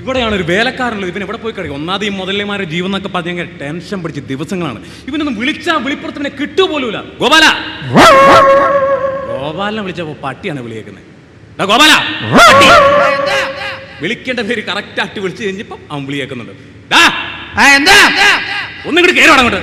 ഇവിടെയാണ് ഒരു വേലക്കാരനുള്ളത് ഇവൻ എവിടെ പോയി കിടക്കും? ഒന്നാമത് ഈ മുതലന്മാരുടെ ജീവൻ എന്നൊക്കെ പറഞ്ഞ ടെൻഷൻ പിടിച്ച് ദിവസങ്ങളാണ്. ഇവനൊന്നും വിളിച്ചാ വിളിപ്പുറത്തിനെ കിട്ടുപോലൂല ഗോപാല! ഗോപാലിനെ വിളിച്ചപ്പോ പട്ടിയാണ് വിളിയേക്കുന്നത്. ഗോപാല. വിളിക്കേണ്ട പേര് കറക്റ്റ് ആയിട്ട് വിളിച്ചു കഴിഞ്ഞപ്പോ അവൻ വിളിയേക്കുന്നുണ്ട്. ഡാ ആ ഒന്നും കൂടി കയറി അങ്ങോട്ട്.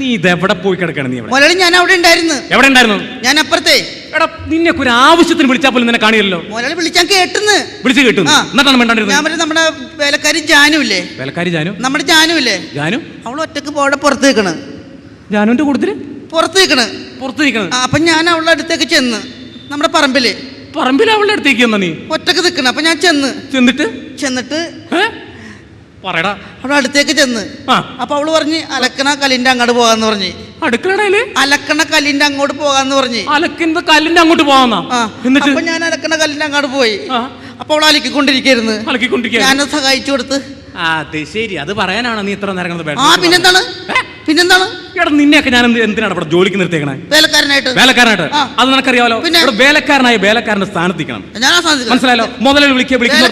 നീ ഇതെവിടെ പോയി കിടക്കണം നീ എവിടെ മുതലാളി ഞാൻ അവിടെ ഉണ്ടായിരുന്നു. എവിടെ ഉണ്ടായിരുന്നു? ഞാൻ അപ്പുറത്തെ എടാ നിന്നെ ഒരു ആവശ്യത്തിന് വിളിച്ചാൽ പോലും നിന്നെ കാണിയല്ലോ വിളിച്ചാൽ കേട്ടുന്ന്. വിളിച്ചു കിട്ടും ആ. എന്നിട്ടാണ് ഞാൻ മിണ്ടാണ്ടിരുന്നത് പറഞ്ഞ നമ്മുടെ വേലക്കാരി ജാനു ഇല്ലേ? വേലക്കാരി ജാനു? നമ്മുടെ ജാനു ഇല്ലേ? ജാനു? അവൾ ഒറ്റയ്ക്ക് പോടെ പുറത്ത് നിൽക്കണ് ജാനുവിന്റെ കൂട്ടത്തിൽ? പുറത്ത് നിൽക്കണ് പുറത്ത് നിൽക്കുന്നത് ആ, അപ്പൊ ഞാൻ അവളുടെ അടുത്തേക്ക് ചെന്ന്. നമ്മുടെ പറമ്പിൽ. പറമ്പിൽ അവളുടെ അടുത്തേക്ക് നീ? ഒറ്റയ്ക്ക് നിൽക്കണം അപ്പൊ ഞാൻ ചെന്ന്. ചെന്നിട്ട്? ചെന്നിട്ട് ഏ? പറയടാ. അവിടെ അടുത്തേക്ക് ചെന്ന്. ആ. അപ്പൊ അവൾ പറഞ്ഞ് അലക്കണ കല്ലിന്റെ അങ്ങോട്ട് പോകാന്ന് പറഞ്ഞ്. അടുക്കളയിൽ അലക്കണ കല്ലിന്റെ അങ്ങോട്ട് പോകാന്ന് പറഞ്ഞ്. അലക്കുന്ന കല്ലിന്റെ അങ്ങോട്ട് പോകാന്നാ ആ. എന്നിട്ട്? അപ്പൊ ഞാൻ അലക്കണ കല്ലിന്റെ അങ്ങോട്ട് പോയി. ആ. അപ്പൊ അവൾ അലക്കിക്കൊണ്ടിരിക്കുന്നു അലക്കിക്കൊണ്ടിരിക്കുക ഞാൻ സഹായിച്ചു കൊടുത്ത്. അത് ശരി. അത് പറയാനാണോ നീ ഇത്ര നേരം കിടന്ന് ആ പിന്നെന്താണ്? പിന്നെന്താണ്? എടാ നിന്നെയൊക്കെ ഞാൻ എന്ത് എന്തിനാണ് ഇവിടെ ജോലിക്ക് നിർത്തിയേക്കണേ? വേലക്കാരനായിട്ട്. വേലക്കാരനായിട്ട്? അത് നിനക്കറിയാലോ? പിന്നെ? ഇവിടെ വേലക്കാരനായ വേലക്കാരന്റെ സ്ഥാനത്തിക്കണം ഞാൻ ആ സ്ഥാനത്ത് മനസ്സിലായല്ലോ? മുതലാളി വിളിക്കുക വിളിക്കുന്ന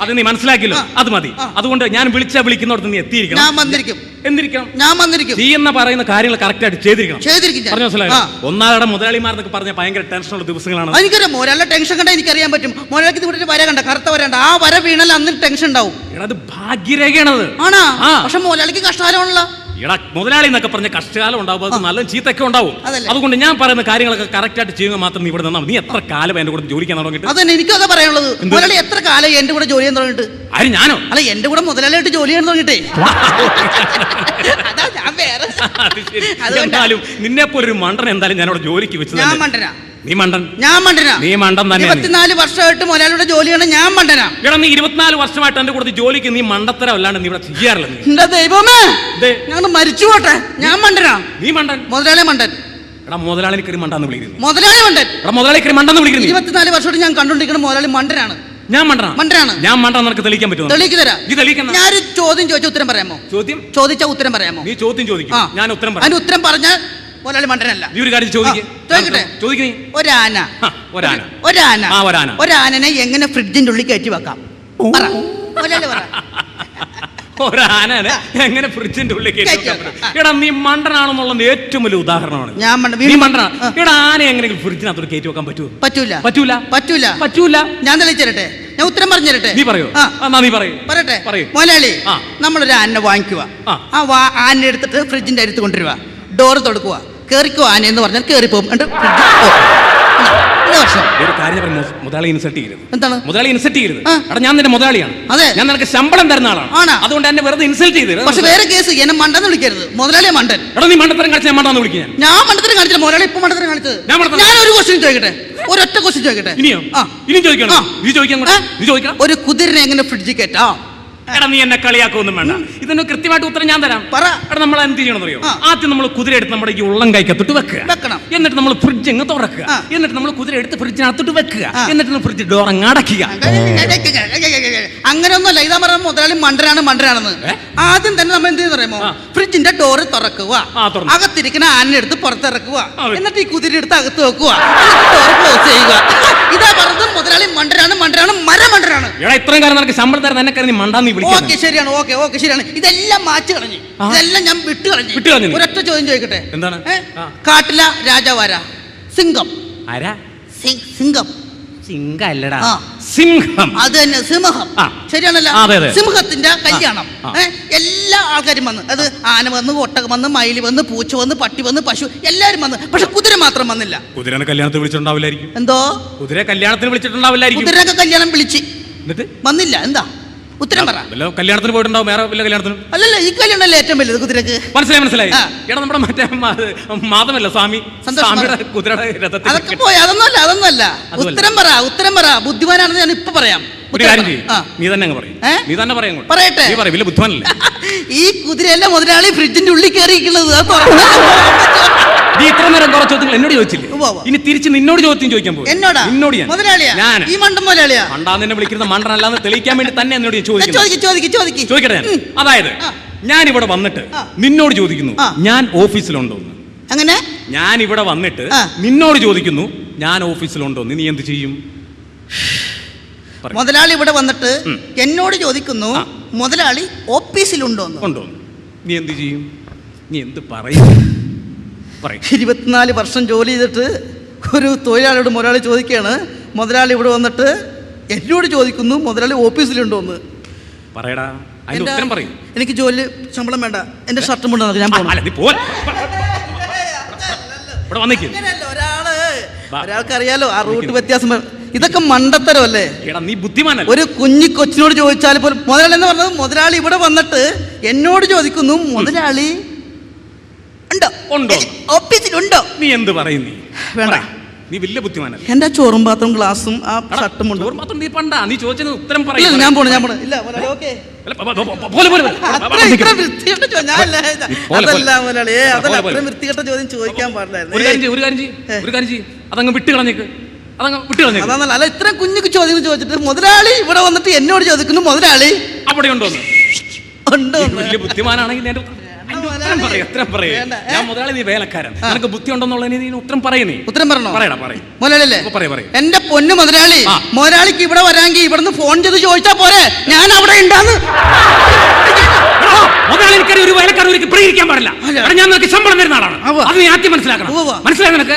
അത് നീ മനസ്സിലാക്കിയല്ലോ. അത് മതി. അതുകൊണ്ട് ഞാൻ വിളിച്ചാ വിളിക്കുന്നിടത്ത് നീ ഞാൻ എത്തിയിരിക്കണം വന്നിരിക്കും. എന്തിരിക്കണം? ഞാൻ വന്നിരിക്കും. നീ എന്ന പറയുന്ന കാര്യങ്ങൾ കറക്റ്റ് ആയിട്ട് ചെയ്തിരിക്കണം. ചെയ്തിരിക്കും ഞാൻ. പറഞ്ഞു മനസ്സിലായോ? ആ. ഒന്നാടെ മുതലാളിമാരെന്നൊക്കെ പറഞ്ഞ ഭയങ്കര ടെൻഷനുള്ള ദിവസങ്ങളാണ് എനിക്കറിയാം മോരല്ല ടെൻഷൻ കണ്ട എനിക്കറിയാൻ പറ്റും. മോരക്ക് ഇവിടെ വര കണ്ട കറുത്ത വരണ്ട ആ വര വീണാൽ അന്ന് ടെൻഷൻ ഉണ്ടാവും. എടാ അത് ഭാഗ്യരേഖയാണത്. ആണോ. പക്ഷെ മോരാളിക്ക് കഷ്ടകാലമാണല്ലോ. എടാ മുതലാളി എന്നൊക്കെ പറഞ്ഞ കഷ്ടകാലം ഉണ്ടാവും അത് നല്ല ചീത്തൊക്കെ ഉണ്ടാവും. അതുകൊണ്ട് ഞാൻ പറയുന്ന കാര്യങ്ങളൊക്കെ കറക്റ്റ് ആയിട്ട് ചെയ്യുക മാത്രം നീ ഇവിടെ നിന്നാ നീ എത്ര കാലം എന്റെ കൂടെ ജോലിക്കാൻ തുടങ്ങിയിട്ട് അതന്നെ എനിക്കും അതാ പറയാനുള്ളത്. മുതലാളി എത്ര കാലം എന്റെ കൂടെ ജോലി ചെയ്യാൻ തുടങ്ങിയിട്ട്? ആര് ഞാനോ? അല്ല എന്റെ കൂടെ മുതലാളിയായിട്ട് ജോലി ചെയ്യാൻ തുടങ്ങിയിട്ടേ. അതാ ഞാൻ വേറെ. എന്തായാലും നിന്നെ പോലൊരു മണ്ടൻ എന്തായാലും ഞാൻ അവിടെ ജോലിക്ക് വെച്ചത് ഞാൻ മണ്ടനാ. നീ മണ്ടൻ. ഞാൻ മണ്ടനാ. നീ മണ്ടൻ തന്നെ ഇരുപത്തിനാല് വർഷമായിട്ട് മുതലാളിയുടെ ജോലിയാണ് ഞാൻ മണ്ടനാ. എടാ നീ ഇരുപത്തിനാല് വർഷമായിട്ട് എന്റെ കൂടെ ജോലിക്ക് നീ മണ്ടത്തരം അല്ലാണ്ട് നീ ഇവിടെ ചെയ്യാറില്ല എന്റെ ദൈവമേ. ഞങ്ങൾ മരിച്ചു പോട്ടെ. ഞാൻ മണ്ടനാ. നീ മണ്ടൻ. മുതലാളി മണ്ടൻ. എടാ മുതലാളി കയറി മണ്ടാന്ന് വിളിക്കുന്നു. മുതലാളി മണ്ടൻ. എടാ മുതലാളി കയറി മണ്ടെന്ന് വിളിക്കുന്നു. ഇരുപത്തിനാല് വർഷമായിട്ട് ഞാൻ കണ്ടുകൊണ്ടിരിക്കുന്ന മുതലാളി മണ്ടനാണ്. ഞാൻ മണ്ടനാ? മണ്ടനാണ്. ഞാൻ മണ്ടാന്ന് നിനക്ക് തെളിയിക്കാൻ പറ്റുമോ? തെളിയിക്ക് തരാം. നീ തെളിയിക്കുന്ന ഒരു ചോദ്യം ചോദിച്ച ഉത്തരം പറയാമോ? ചോദ്യം? ചോദിച്ച ഉത്തരം പറയാമോ? നീ ചോദ്യം ചോദിക്കും. ഞാൻ ഉത്തരം പറയാം. ഉത്തരം പറഞ്ഞാൽ മുതലാളി മണ്ടനല്ല. നീ ഒരു കാര്യം ചോദിക്കട്ടെ? ചോദിക്കണേ ഒരാന. ഒരാന. ഒരാന. ആ, ഒരാന. ഒരാനനെ എങ്ങനെ ഫ്രിഡ്ജിന്റെ ഉള്ളിൽ കയറ്റി വെക്കാം? പറ. മുതലാളി പറ. ഒരാനനെ എങ്ങനെ ഫ്രിഡ്ജിന്റെ ഉള്ളിൽ? എടാ നീ മണ്ടനാണെന്നുള്ളത് ഏറ്റവും വലിയ ഉദാഹരണമാണ്. ഞാൻ നീ മണ്ടനാണ് എടാ ആന എങ്ങനെയെങ്കിലും ഫ്രിഡ്ജിനകത്തോട് കയറ്റി വെക്കാൻ പറ്റുമോ? പറ്റൂല. പറ്റൂല? പറ്റൂല. പറ്റൂല? ഞാൻ തെളിയിച്ചരട്ടെ. ഞാൻ ഉത്തരം പറഞ്ഞു തരട്ടെ നീ പറയോ. നീ പറയൂ. പറയട്ടെ. പറയൂ. മുതലാളി. നമ്മളൊരു ആനെ വാങ്ങിക്കുക ആ. ആനെ എടുത്തിട്ട് ഫ്രിഡ്ജിന്റെ അടുത്ത് കൊണ്ടുവരിക ഡോർ തുറക്കുക കേറിക്കോ ആന എന്ന് പറഞ്ഞാൽ കേറി പോകും ഫ്രിഡ്ജ് ഓ. ഇത് വർഷം ഒരു കാര്യം ഞാൻ മുതലാളി ഇൻസൾട്ട് ചെയ്യരുത്. എന്താണ്? മുതലാളി ഇൻസൾട്ട് ചെയ്യരുത്. ഞാൻ നിന്റെ മുതലാളിയാണ്. അതെ. ഞാൻ നിനക്ക് ശമ്പളം തരുന്ന ആളാണ്? അതുകൊണ്ട് എന്നെ വെറുതെ ഇൻസൾട്ട് ചെയ്തത് പക്ഷെ വേറെ കേസ് എന്നെ മണ്ടെന്ന് വിളിക്കരുത്. മണ്ടൻ. എടാ നീ മണ്ടത്തരം ഞാൻ മണ്ടാന്ന് വിളിക്കാൻ ഞാൻ. മണ്ടത്തരം കാണിച്ചില്ല. മുതലാളി ഇപ്പൊ മണ്ടത്തരം കാണിച്ചത്. ഞാൻ ഒരു ക്വസ്റ്റ്യൻ ചോദിക്കട്ടെ? ഒരൊറ്റ ക്വസ്റ്റ്യൻ ചോദിക്കട്ടെ? ഇനിയോ. ഇനി ചോദിക്കണം നീ ചോദിക്കണം നീ ചോദിക്കണം? ഒരു കുതിരനെ എങ്ങനെ ഫ്രിഡ്ജിൽ കയറ്റാം? എടാ നീ എന്നെ കളിയാക്കൊന്നും വേണ്ട. ഇതിന് കൃത്യമായിട്ട് ഉത്തരം ഞാൻ തരാം. പറ. എടാ നമ്മൾ എന്ത് ചെയ്യണം അറിയോ ആദ്യം നമ്മൾ കുതിര എടുത്ത് നമ്മുടെ ഈ ഉള്ളം കൈക്കത്തിട്ട് വെക്കുക. വെക്കണം. എന്നിട്ട് നമ്മൾ ഫ്രിഡ്ജ് അങ്ങ് തുറക്കുക. എന്നിട്ട് നമ്മൾ കുതിര എടുത്ത് ഫ്രിഡ്ജിനകത്തോട്ട് വെക്കുക. എന്നിട്ട് ഫ്രിഡ്ജ് ഡോർ അങ്ങ് അടയ്ക്കുക. അങ്ങനെയൊന്നുമല്ല. ഇതാ പറഞ്ഞ മുതലാളി മണ്ടനാണ് മണ്ടനാണെന്ന്. ആദ്യം തന്നെ നമ്മൾ എന്ത് പറയുമോ ഫ്രിഡ്ജിന്റെ ഡോർ തുറക്കുക. അകത്തിരിക്കുന്ന ആനെടുത്ത് എടുത്ത് പുറത്തിറക്കുക. എന്നിട്ട് ഈ കുതിര എടുത്ത് അകത്ത് വെക്കുക. ഡോർ ക്ലോസ് ചെയ്യുക. ഇതാ പറഞ്ഞത് മുതലാളി മണ്ടനാണ് മണ്ടനാണ് മണ്ടനാണ് എടാ ഇത്രയും കാലം നിനക്ക് ശമ്പളം തരുന്ന എന്നെ കരുതി മണ്ടാന്ന് നീ വിളിക്കാൻ ഓക്കെ ശരിയാണ് ഓക്കെ ഓക്കെ ശരിയാണ്. ഇതെല്ലാം മാറ്റി കളഞ്ഞു. ഇതെല്ലാം ഞാൻ വിട്ട് കളഞ്ഞു. വിട്ട് കളഞ്ഞു ഒരൊറ്റ ചോദ്യം ചോദിക്കട്ടെ? എന്താണ്? ഏ? ആ. കാട്ടില രാജാവാര? സിംഹം ആരാ? സി- സിംഹം സിംഹം അല്ലടാ ആ. സിംഹം. അത് തന്നെ സിംഹം. ആ. ശരിയാണല്ലോ? ആ, അതെ, അതെ. സിംഹത്തിന്റെ കല്യാണം. ആ. ഏ? എല്ലാ ആൾക്കാരും വന്ന് അത് ആന വന്ന് ഒട്ടകം വന്ന് മയിൽ വന്ന് പൂച്ച വന്ന് പട്ടി വന്ന് പശു എല്ലാരും വന്ന്. പക്ഷെ കുതിര മാത്രം വന്നില്ല. കുതിരനെ കല്യാണത്തിന് വിളിച്ചിട്ടുണ്ടാവില്ലായിരിക്കും. എന്തോ? കുതിര കല്യാണത്തിന് വിളിച്ചിട്ടുണ്ടാവില്ലായിരിക്കും. കുതിരനൊക്കെ കല്യാണം വിളിച്ച്. എന്നിട്ട്? വന്നില്ല. എന്താ? ഉത്തരം പറ. വല്ല കല്യാണത്തിന് പോയിട്ടുണ്ടാവും. വേറെ കല്യാണത്തിന് കല്യാണത്തിനും? അല്ലല്ല ഈ കല്യാണമല്ലേ ഏറ്റവും വലുത് കുതിരക്ക്? മനസ്സിലായി മനസ്സിലായി. എടാ നമ്മുടെ മറ്റേ മാതമല്ല സ്വാമി? സ്വാമിയുടെ. കുതിരയുടെ രഥത്തിൽ അതൊക്കെ പോയി. അതൊന്നുമല്ല അതൊന്നുമല്ല. ഉത്തരം പറ ഉത്തരം പറ. ബുദ്ധിമാനാണെന്ന് ഞാൻ ഇപ്പൊ പറയാം. ഒരു കാര്യം ചെയ്യും. നീ തന്നെ അങ്ങ് പറയും. നീ തന്നെ പറയാം. പറയട്ടെ? നീ പറയും വലിയ ബുദ്ധിമാനല്ലേ? ഈ കുതിരയല്ല മുതലാളി ഫ്രിഡ്ജിന്റെ ഉള്ളിൽ കയറിയിരിക്കുന്നത്? നീ ഇത്ര നേരം കുറെ ചോദ്യങ്ങൾ എന്നോട് ചോദിച്ചില്ലേ. ഇനി തിരിച്ച് നിന്നോട് ചോദ്യം ചോദിക്കാൻ പോകും എന്നോടാ? നിന്നോട് ഞാൻ. മുതലാളിയാ? ഞാൻ. ഈ മണ്ടൻ മുതലാളിയാ? മണ്ടാന്ന് വിളിക്കുന്ന മണ്ടനല്ലാന്ന് തെളിയിക്കാൻ വേണ്ടി തന്നെ എന്നോട് ചോദിക്കുന്നു. ചോദിക്ക് ചോദിക്ക് ചോദിക്ക്. ചോദിക്കട്ടെ അതായത് ഞാൻ ഇവിടെ വന്നിട്ട് നിന്നോട് ചോദിക്കുന്നു ഞാൻ ഓഫീസിലുണ്ടോ അങ്ങനെ? ഞാൻ ഇവിടെ വന്നിട്ട് നിന്നോട് ചോദിക്കുന്നു ഞാൻ ഓഫീസിലുണ്ടോ നീ എന്ത് ചെയ്യും. മുതലാളി ഇവിടെ വന്നിട്ട് എന്നോട് ചോദിക്കുന്നു. മുതലാളി ഓഫീസിലുണ്ടോ ഉണ്ടോ നീ എന്ത് ചെയ്യും? നീ എന്ത് പറയും? പറയും. ഇരുപത്തിനാല് വർഷം ജോലി ചെയ്തിട്ട് ഒരു തൊഴിലാളിയോട് മുതലാളി ചോദിക്കുകയാണ്. മുതലാളി ഇവിടെ വന്നിട്ട് എന്നോട് ചോദിക്കുന്നു മുതലാളി ഓഫീസിലുണ്ടോന്ന്? പറയടാ അതിന്റെ എന്റെ- ഉത്തരം പറയും. എനിക്ക് ജോലി ശമ്പളം വേണ്ട. എന്റെ ഷർട്ടും കൊണ്ടു ഞാൻ പോകണം ഇവിടെ വന്നേക്ക്. ഒരാൾ. ഒരാൾക്ക് അറിയാലോ ആ റൂട്ട് വ്യത്യാസം. ഇതൊക്കെ മണ്ടത്തരമല്ലേ? നീ ബുദ്ധിമാനല്ല. ഒരു കുഞ്ഞി കൊച്ചിനോട് ചോദിച്ചാൽ പോലും മുതലാളി എന്ന് പറഞ്ഞത് മുതലാളി ഇവിടെ വന്നിട്ട് എന്നോട് ചോദിക്കുന്നു മുതലാളി ഉണ്ടോ? ഉണ്ടോ? ഓഫീസിലുണ്ടോ നീ എന്ത് പറയുന്നു വേണ്ട. നീ വലിയ ബുദ്ധിമാനല്ല. എന്റെ ചോറും പാത്രം ഗ്ലാസും ആ ഷർട്ടും ഉണ്ട്. ചോറും മാത്രം നീ പണ്ടാ. നീ ചോദിച്ചത് ഉത്തരം പറയില്ല ഞാൻ പോണു ഞാൻ പോണു. ഇല്ല ഓക്കേ. അതങ്ങ് വിട്ട് കളഞ്ഞേക്ക് അതങ്ങ് വിട്ട് അല്ല ഇത്ര കുഞ്ഞുക്ക് ചോദ്യങ്ങൾ ചോദിച്ചിട്ട് മുതലാളി ഇവിടെ വന്നിട്ട് എന്നോട് ചോദിക്കുന്നു മുതലാളി. അവിടെ ഉണ്ടോന്ന്? ഉണ്ടോ വലിയ ബുദ്ധിമാനാണെങ്കിൽ ഞാൻ അതിന്റെ ഉത്തരം പറയും ഉത്തരം പറയും. ഞാൻ മുതലാളി നീ വേലക്കാരൻ. നിനക്ക് ബുദ്ധി ഉണ്ടെന്നുള്ളതിന് നീ ഉത്തരം ഉത്തരം പറഞ്ഞോ പറയടാ പറയും. മുതലാളിയല്ലേ ഇപ്പൊ പറയ്, പറയ്. എന്റെ പൊന്നു മുതലാളി ആ. മുതലാളിക്ക് ഇവിടെ വരാമെങ്കിൽ ഇവിടുന്ന് ഫോൺ ചെയ്ത് ചോദിച്ചാ പോരെ. ഞാൻ അവിടെ ഉണ്ടാന്ന് ഒരു വേലക്കാരൻ ഒരിക്കലും പാടില്ല. ഞാൻ നിനക്ക് ശമ്പളം തരുന്ന ആളാണ്. അത് നീ ആദ്യം മനസ്സിലാക്കണം. മനസ്സിലായി നിനക്ക്.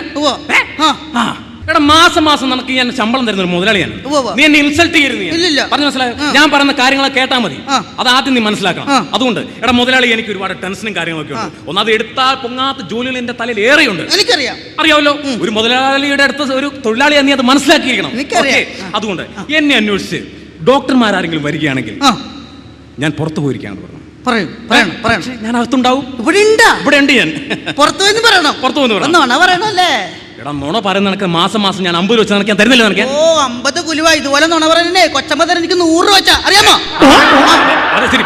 ആ. എടാ മാസം മാസം നമുക്ക് ഞാൻ ശമ്പളം തരുന്ന ഒരു മുതലാളിയാണ് നീ എന്നെ ഇൻസൾട്ട് ചെയ്യരുത്. പറഞ്ഞു മനസ്സിലായോ? ഞാൻ പറയുന്ന കാര്യങ്ങളെ കേട്ടാ മതി. അത് ആദ്യം നീ മനസ്സിലാക്കണം. അതുകൊണ്ട് എടാ മുതലാളി എനിക്ക് ഒരുപാട് ടെൻഷനും കാര്യങ്ങളൊക്കെ ഉണ്ട്. ഒന്നത് എടുത്താൽ പൊങ്ങാത്ത ജോലികൾ എന്റെ തലയിൽ ഏറെയുണ്ട്. എനിക്കറിയാം. അറിയാമല്ലോ? ഒരു മുതലാളിയുടെ അടുത്ത് ഒരു തൊഴിലാളിയെ നീ അത് മനസ്സിലാക്കിയിരിക്കണം? അതുകൊണ്ട് എന്നെ അന്വേഷിച്ച് ഡോക്ടർമാരാരെങ്കിലും വരികയാണെങ്കിൽ ഞാൻ പുറത്തു പോയിരിക്കുകയാണ് പറഞ്ഞു. ഞാൻ അകത്തുണ്ടാവും. ഇവിടെ ഉണ്ടാ ഇവിടെ ഉണ്ട് ഞാൻ പുറത്തു പറയണം. പുറത്തു പറയണല്ലേ എടാ നുണ പറയുന്ന നിനക്ക് മാസം മാസം ഞാൻ അമ്പത് വെച്ച് നിനക്ക് ഞാൻ തരുന്നില്ല നടക്കാൻ ഓ അമ്പത് കുലുവ ഇതുപോലെ നുണ പറഞ്ഞേ കൊച്ചമ്മ എനിക്ക് നൂറ് രൂപ വെച്ചാ. അറിയാമോ? അത് ശരി.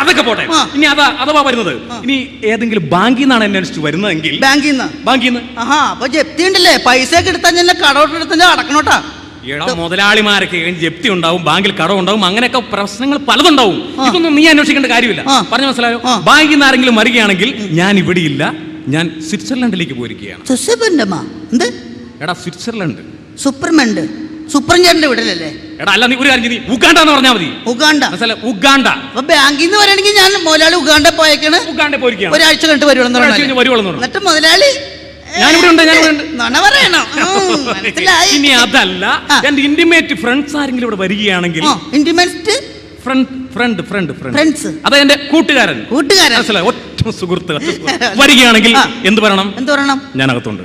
അതൊക്കെ പോട്ടെ. ആ. ഇനി അതാ അഥവാ വരുന്നത്. ഇനി ഏതെങ്കിലും ബാങ്കിൽ നിന്നാണ് എന്നെ അന്വേഷിച്ച് വരുന്നതെങ്കിൽ ബാങ്കിൽ നിന്ന്. ബാങ്കിൽ നിന്ന്. ആഹാ അപ്പൊ ജപ്തി ഉണ്ടല്ലേ? പൈസ ഒക്കെ എടുത്താൽ ഞാൻ കടോട്ട് എടുത്താൽ അടക്കണോട്ടാ. എടാ മുതലാളിമാരൊക്കെ ജപ്തി ഉണ്ടാവും ബാങ്കിൽ കടം ഉണ്ടാവും അങ്ങനെയൊക്കെ പ്രശ്നങ്ങൾ പലതുണ്ടാവും. ഇതൊന്നും നീ അന്വേഷിക്കേണ്ട കാര്യമില്ല. ആ. പറഞ്ഞു മനസ്സിലായോ? ആ. ബാങ്കിൽ നിന്ന് ആരെങ്കിലും വരികയാണെങ്കിൽ ഞാൻ ഇവിടെയില്ല ഞാൻ സ്വിറ്റ്സർലൻഡിലേക്ക് പോയിരിക്കുകയാണ്. സുസബന്റമ്മ എന്ത്? എടാ സ്വിറ്റ്സർലൻഡ്. സൂപ്പർമെന്റ് സൂപ്പർ വിടലല്ലേ എടാ അല്ല നീ ഒരു കാര്യം നീ ഉഗാണ്ട എന്ന് പറഞ്ഞാൽ മതി. ഉഗാണ്ട. ഉഗാണ്ട. അപ്പൊ ബാങ്കിൽ നിന്ന് വരണമെങ്കിൽ ഞാൻ മുതലാളി ഉഗാണ്ട പോയേക്കാണ്. ഉഗാണ്ട പോയിരിക്കുകയാണ്. ഒരാഴ്ച. കഴിഞ്ഞ് വരുവോളെന്ന് പറഞ്ഞു. എന്നിട്ട് മുതലാളി ഞാനിവിടെ ഉണ്ട്, ഞാൻ മനസ്സിലായി. ഇനി അതല്ല എന്റെ ഇന്റിമേറ്റ് ഫ്രണ്ട്സ് ആരെങ്കിലും ഇവിടെ വരികയാണെങ്കിൽ intimate friend friend friend friend Friends. അതെ എന്റെ കൂട്ടുകാരൻ. കൂട്ടുകാരൻ. മനസ്സിലായോ? സുഹൃത്ത്. വരികയാണെങ്കിൽ. എന്ത് പറയണം? എന്ത് പറയണം? ഞാൻ അകത്തുണ്ട്.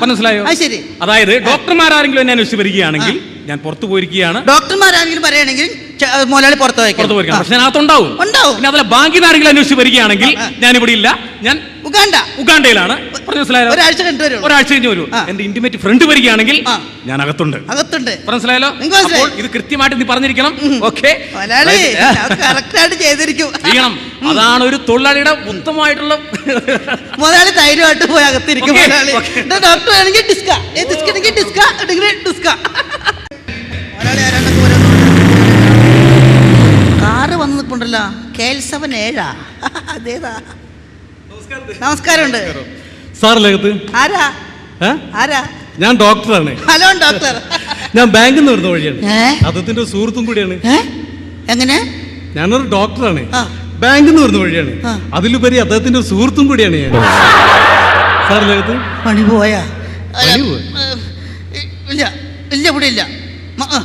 മനസ്സിലായോ? ശരി. അതായത് ഡോക്ടർമാരാരെങ്കിലും എന്നെ അന്വേഷിച്ച് വരികയാണെങ്കിൽ ഞാൻ പുറത്തു പോയിരിക്കുകയാണ്. ഡോക്ടർമാരാണെങ്കിലും പറയുകയാണെങ്കിൽ മോലാളി മുതലാളി പുറത്ത് പുറത്തു പോയിരിക്കണം പക്ഷെ ഞാൻ അകത്തുണ്ടാവും. ഉണ്ടാവും. പിന്നെ അതുപോലെ ആരെങ്കിലും അന്വേഷിച്ച് വരികയാണെങ്കിൽ. ഞാൻ ഇവിടെ ഇല്ല. ഞാൻ ഉഗാണ്ട. ഉഗാണ്ടയിലാണ്. ഒരാഴ്ച കഴിഞ്ഞിട്ട് വരുള്ളൂ. ഒരാഴ്ച കഴിഞ്ഞ് വരൂ. ആ. എന്റെ ഇന്റിമേറ്റ് ഫ്രണ്ട് വരികയാണെങ്കിൽ ഞാൻ അകത്തുണ്ട്. അകത്തുണ്ട്. മനസ്സിലായല്ലോ? അപ്പോൾ ഇത് കൃത്യമായിട്ട് നീ പറഞ്ഞിരിക്കണം. ഓക്കെ? ചെയ്തിരിക്കും. ചെയ്യണം. അതാണ് ഒരു തൊഴിലാളിയുടെ ഉത്തമമായിട്ടുള്ള മുതലാളി ധൈര്യമായിട്ട് പോയി അകത്തിരിക്കും മുതലാളി. ഡോക്ടർ ആണെങ്കിൽ ഡിസ്ക ഡിസ്ക ആണെങ്കിൽ ഡിസ്ക ഡിഗ്രി ഡിസ്ക മുതലാളി ആരാണ്ടൊക്കെ കാറ് വന്ന് നിൽപ്പുണ്ടല്ലോ. ഏഴാ. അതേതാ? നമസ്കാരമുണ്ട്. സാറിലകത്ത് ആരാ? ഏ? ആരാ? ഞാൻ ഡോക്ടറാണ്. Hello doctor. ഞാൻ ബാങ്കിൽ നിന്ന് വരുന്ന വഴിയാണ്. ഏ? അദ്ദേഹത്തിന്റെ സുഹൃത്തും കൂടിയാണ്. ഏ? എങ്ങനെ? ഞാനൊരു ഡോക്ടറാണ്. ആ. ബാങ്കിൽ നിന്ന് വരുന്ന വഴിയാണ്. ആ. അതിലുപരി അദ്ദേഹത്തിന്റെ സുഹൃത്തും കൂടിയാണ് ഞാൻ. സാറിലകത്ത് പണി പോയാ? പണി പോയി? ഇല്ല ഇല്ല ഇവിടെ ഇല്ല. മ, ആ.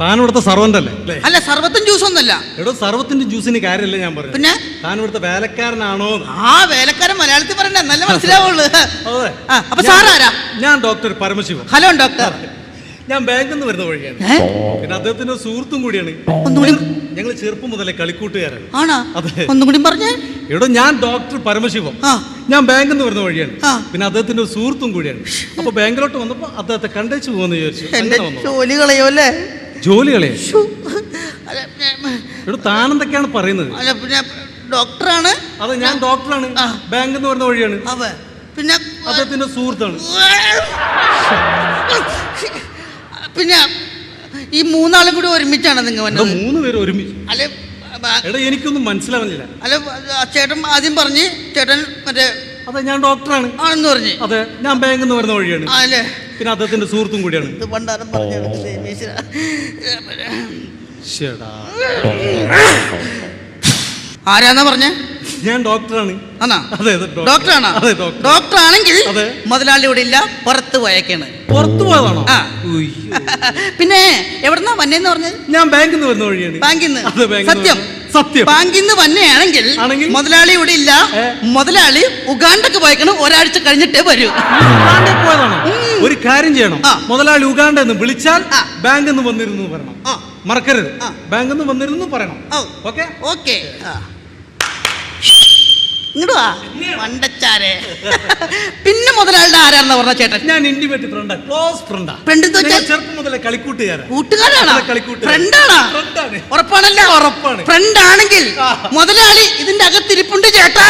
താൻ ഇവിടുത്തെ സർവന്റ് അല്ലേ? അല്ലേ അല്ല സർവത്തും ജ്യൂസ് ഒന്നല്ല എടോ സർവത്തിന്റെ ജ്യൂസിന് കാര്യമല്ല ഞാൻ പറഞ്ഞു പിന്നെ? താൻ ഇവിടുത്തെ വേലക്കാരനാണോ ആ വേലക്കാരൻ മലയാളത്തിൽ പറയണ്ട നല്ല മനസ്സിലാവുള്ളൂ. ആ, അപ്പൊ ഞാൻ- സാറാരാ? ഞാൻ ഡോക്ടർ പരമശിവൻ. Hello doctor. ഞാൻ ബാങ്കിൽ നിന്ന് വരുന്ന വഴിയാണ്. പിന്നെ അദ്ദേഹത്തിന്റെ സുഹൃത്തും കൂടിയാണ്. ഒന്നുകൂടി ഞങ്ങൾ ചെറുപ്പം മുതലേ കളിക്കൂട്ടുകാരാണ്. ആണോ? അതെ. ഒന്നും കൂടി പറഞ്ഞേ. എടോ ഞാൻ ഡോക്ടർ പരമശിവം ഞാൻ ബാങ്കിൽ നിന്ന് വരുന്ന വഴിയാണ്. പിന്നെ അദ്ദേഹത്തിന്റെ ഒരു സുഹൃത്തും കൂടിയാണ്. അപ്പൊ ബാങ്കിലോട്ട് വന്നപ്പോ അദ്ദേഹത്തെ കണ്ടേച്ചു പോകുന്ന വിചാരിച്ചു. ജോലി കളയോ അല്ലേ? എടോ താനെന്തൊക്കെയാണ് പറയുന്നത്? ഡോക്ടറാണ്. അതെ ഞാൻ ഡോക്ടറാണ്. ബാങ്ക് ബാങ്കിൽ നിന്ന് വരുന്ന വഴിയാണ്. അതെ പിന്നെ അദ്ദേഹത്തിന്റെ സുഹൃത്താണ്. പിന്നെ ഈ മൂന്നാളും കൂടി ഒരുമിച്ചാണ് നിങ്ങൾ മൂന്ന് പേര് ഒരുമിച്ച്. അല്ലെ എടാ എനിക്കൊന്നും മനസ്സിലാവുന്നില്ല. അല്ല ചേട്ടൻ ആദ്യം പറഞ്ഞ് ചേട്ടൻ മറ്റേ അതെ ഞാൻ ഡോക്ടറാണ്. ആണെന്ന് പറഞ്ഞു. അതെ ഞാൻ ബാങ്കിൽ നിന്ന് വരുന്ന വഴിയാണ്. അല്ലേ? പിന്നെ അദ്ദേഹത്തിന്റെ സുഹൃത്തും കൂടിയാണ്. ഇത് പണ്ടാരം പറഞ്ഞു. ആരാന്നാ പറഞ്ഞേ? ഞാൻ ഡോക്ടറാണ്. ഡോക്ടറാണ്? ഡോക്ടർ. ആണെങ്കിൽ അതെ. മുതലാളി ഇവിടെ ഇല്ല പുറത്ത് പോയേക്കാണ്. പുറത്തു പോയതാണോ. പിന്നെ എവിടുന്നാ വന്നേന്ന് പറഞ്ഞത്? ഞാൻ ബാങ്കിൽ നിന്ന് വരുന്ന വഴിയാണ്. ബാങ്കിൽ നിന്ന് സത്യം. സത്യം. ബാങ്കിൽ നിന്ന് വന്നെയാണെങ്കിൽ? മുതലാളി ഇവിടെ ഇല്ല. മുതലാളി ഉഗാണ്ടക്ക് പോയേക്കണം. ഒരാഴ്ച കഴിഞ്ഞിട്ടേ വരൂ. പോയതാണോ? ഒരു കാര്യം ചെയ്യണം. മുതലാളി ഉഗാണ്ട എന്ന് വിളിച്ചാൽ ബാങ്കിൽ നിന്ന് വന്നിരുന്നു പറയണം. ആ. മറക്കരുത്. ബാങ്കിൽ നിന്ന് വന്നിരുന്നു പറയണം. ഓക്കെ? ഓക്കെ. ഇങ്ങോട്ട് വാ മണ്ടച്ചാരെ പിന്നെ മുതലാളുടെ ആരാണെന്ന് പറഞ്ഞ ചേട്ടൻ ഞാൻ ഇന്റിമേറ്റ് ഫ്രണ്ടാ ക്ലോസ് ഫ്രണ്ടാ ഫ്രണ്ട്? ചെറുപ്പം മുതലേ കളിക്കൂട്ടുകാരാ കൂട്ടുകാരാണോ. ഫ്രണ്ടാണോ ഫ്രണ്ടാണ്. ഉറപ്പാണല്ലോ ഉറപ്പാണ്. ഫ്രണ്ട് ആണെങ്കിൽ. മുതലാളി ഇതിന്റെ അകത്തിരിപ്പുണ്ട് ചേട്ടാ